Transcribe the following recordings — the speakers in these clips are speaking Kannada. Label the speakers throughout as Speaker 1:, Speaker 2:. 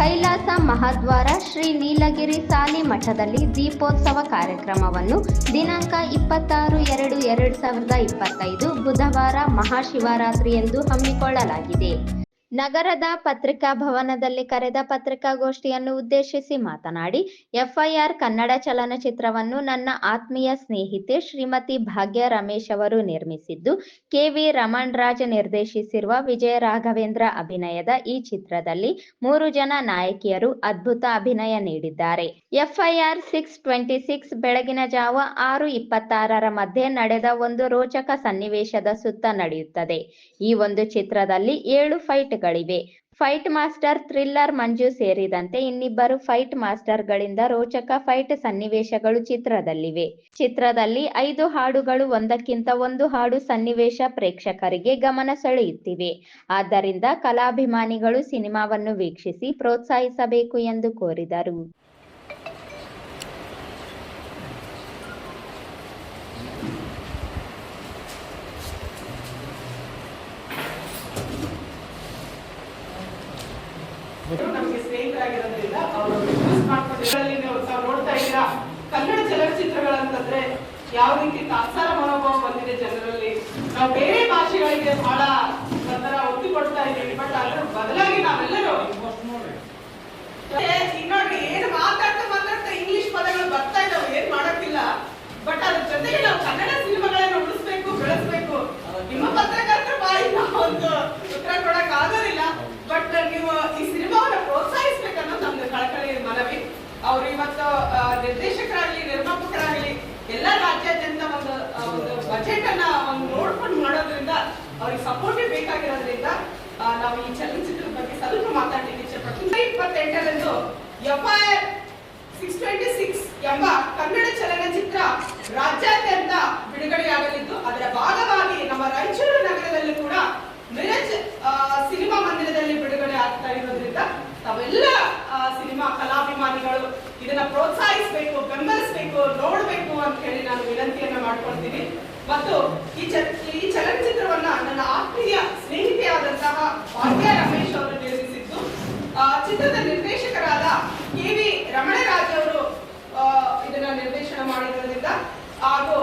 Speaker 1: ಕೈಲಾಸ ಮಹಾದ್ವಾರ ಶ್ರೀ ನೀಲಗಿರಿ ಸಾಲಿ ಮಠದಲ್ಲಿ ದೀಪೋತ್ಸವ ಕಾರ್ಯಕ್ರಮವನ್ನು ದಿನಾಂಕ ಇಪ್ಪತ್ತಾರು ಎರಡು ಎರಡು ಸಾವಿರದ ಇಪ್ಪತ್ತೈದು ಬುಧವಾರ ಮಹಾಶಿವರಾತ್ರಿ ಎಂದು ಹಮ್ಮಿಕೊಳ್ಳಲಾಗಿದೆ. ನಗರದ ಪತ್ರಿಕಾ ಭವನದಲ್ಲಿ ಕರೆದ ಪತ್ರಿಕಾಗೋಷ್ಠಿಯನ್ನು ಉದ್ದೇಶಿಸಿ ಮಾತನಾಡಿ, ಎಫ್ಐಆರ್ ಕನ್ನಡ ಚಲನಚಿತ್ರವನ್ನು ನನ್ನ ಆತ್ಮೀಯ ಸ್ನೇಹಿತೆ ಶ್ರೀಮತಿ ಭಾಗ್ಯ ರಮೇಶ್ ಅವರು ನಿರ್ಮಿಸಿದ್ದು, ಕೆವಿ ರಮಣ್ ರಾಜ್ ನಿರ್ದೇಶಿಸಿರುವ ವಿಜಯ ರಾಘವೇಂದ್ರ ಅಭಿನಯದ ಈ ಚಿತ್ರದಲ್ಲಿ ಮೂರು ಜನ ನಾಯಕಿಯರು ಅದ್ಭುತ ಅಭಿನಯ ನೀಡಿದ್ದಾರೆ. ಎಫ್ಐಆರ್ ಸಿಕ್ಸ್ ಟ್ವೆಂಟಿ ಸಿಕ್ಸ್ ಬೆಳಗಿನ ಜಾವ ಆರು ಇಪ್ಪತ್ತಾರರ ಮಧ್ಯೆ ನಡೆದ ಒಂದು ರೋಚಕ ಸನ್ನಿವೇಶದ ಸುತ್ತ ನಡೆಯುತ್ತದೆ. ಈ ಒಂದು ಚಿತ್ರದಲ್ಲಿ ಏಳು ಫೈಟ್ಗಳಿವೆ ಫೈಟ್ ಮಾಸ್ಟರ್, ಥ್ರಿಲ್ಲರ್ ಮಂಜು ಸೇರಿದಂತೆ ಇನ್ನಿಬ್ಬರು ಫೈಟ್ ಮಾಸ್ಟರ್ ಗಳಿಂದ ರೋಚಕ ಫೈಟ್ ಸನ್ನಿವೇಶಗಳು ಚಿತ್ರದಲ್ಲಿವೆ. ಚಿತ್ರದಲ್ಲಿ ಐದು ಹಾಡುಗಳು, ಒಂದಕ್ಕಿಂತ ಒಂದು ಹಾಡು ಸನ್ನಿವೇಶ ಪ್ರೇಕ್ಷಕರಿಗೆ ಗಮನ ಸೆಳೆಯುತ್ತಿವೆ. ಆದ್ದರಿಂದ ಕಲಾಭಿಮಾನಿಗಳು ಸಿನಿಮಾವನ್ನು ವೀಕ್ಷಿಸಿ ಪ್ರೋತ್ಸಾಹಿಸಬೇಕು ಎಂದು ಕೋರಿದರು.
Speaker 2: ನೋಡ್ತಾ ಇದ್ದೀರಾ? ಕನ್ನಡ ಚಲನಚಿತ್ರಗಳಂತಂದ್ರೆ ಯಾವ ರೀತಿ ತಾತ್ಸಾರ ಮನೋಭಾವ ಬಂದಿದೆ ಜನರಲ್ಲಿ? ನಾವು ಬೇರೆ ಭಾಷೆಗಳಿಗೆ ಬಹಳ ಬಜೆಟ್ ಅನ್ನ ಒಂದು ನೋಡ್ಕೊಂಡು ಮಾಡೋದ್ರಿಂದ ಅವ್ರಿಗೆ ಸಪೋರ್ಟ್ ಬೇಕಾಗಿರೋದ್ರಿಂದ ನಾವು ಈ ಚಲನಚಿತ್ರದ ಬಗ್ಗೆ ಸ್ವಲ್ಪ ಮಾತಾಡ್ಲಿಕ್ಕೆ ಇಪ್ಪತ್ತೆಂಟರಂದು ಸಿಕ್ಸ್ ಎಂಬ ಕನ್ನಡ ಚಲನಚಿತ್ರ ರಾಜ್ಯಾದ್ಯಂತ ಬಿಡುಗಡೆಯಾಗಲಿದ್ದು, ಅದರ ಭಾಗವಾಗಿ ನಮ್ಮ ರಾಯಚೂರು ಮತ್ತು ಈ ಈ ಚಲನಚಿತ್ರವನ್ನ ನನ್ನ ಆತ್ಮೀಯ ಸ್ನೇಹಿತೆಯಾದಂತಹ ಭಾಗ್ಯ ರಮೇಶ್ ಅವರು ನಿರ್ಮಿಸಿದ್ದು. ಚಿತ್ರದ ನಿರ್ದೇಶಕರಾದ ಕೆ ವಿ ರಮಣರಾಜ್ ಅವರು ಇದನ್ನ ನಿರ್ದೇಶನ ಮಾಡಿರೋದ್ರಿಂದ ಹಾಗೂ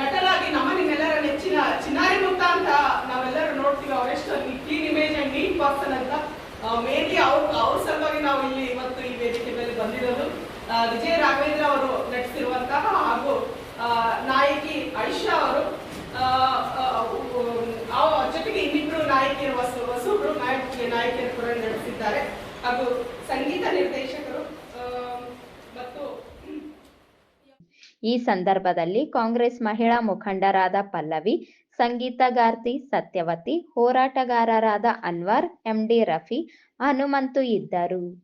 Speaker 2: ನಟರಾಗಿ ನಮ್ಮ ನಿಮ್ಮೆಲ್ಲರ ನೆಚ್ಚಿನ ಚಿನ್ನಾರಿ ಮುಕ್ತ ಅಂತ ನಾವೆಲ್ಲರೂ ನೋಡ್ತೀವಿ. ಅವರೆಷ್ಟು clean image and neat person ಅಂತ. ಮೇನ್ಲಿ ಅವ್ರ ಅವ್ರ ಸಲುವಾಗಿ ನಾವು ಇಲ್ಲಿ ಇವತ್ತು ಈ ವೇದಿಕೆ ಮೇಲೆ ಬಂದಿರೋದು. ವಿಜಯ್ ರಾಘವೇಂದ್ರ ಅವರು ನಟಿಸಿರುವಂತಹ ನಾಯಕಿ ಐಶಾ ಅವರು ಜೊತೆಗೆ ಇನ್ನಿಬ್ರು ನಾಯಕಿಯರು ವಸು ವಸುಬ್ರು ನಾಯಕಿ, ನಾಯಕಿಯರು ಕೂಡ ನಡೆಸಿದ್ದಾರೆ. ಹಾಗೂ ಸಂಗೀತ ನಿರ್ದೇಶಕರು ಮತ್ತು
Speaker 1: ಈ ಸಂದರ್ಭದಲ್ಲಿ ಕಾಂಗ್ರೆಸ್ ಮಹಿಳಾ ಮುಖಂಡರಾದ ಪಲ್ಲವಿ, ಸಂಗೀತಗಾರ್ತಿ ಸತ್ಯವತಿ, ಹೋರಾಟಗಾರರಾದ ಅನ್ವರ್, ಎಂಡಿ ರಫಿ, ಹನುಮಂತು ಇದ್ದರು.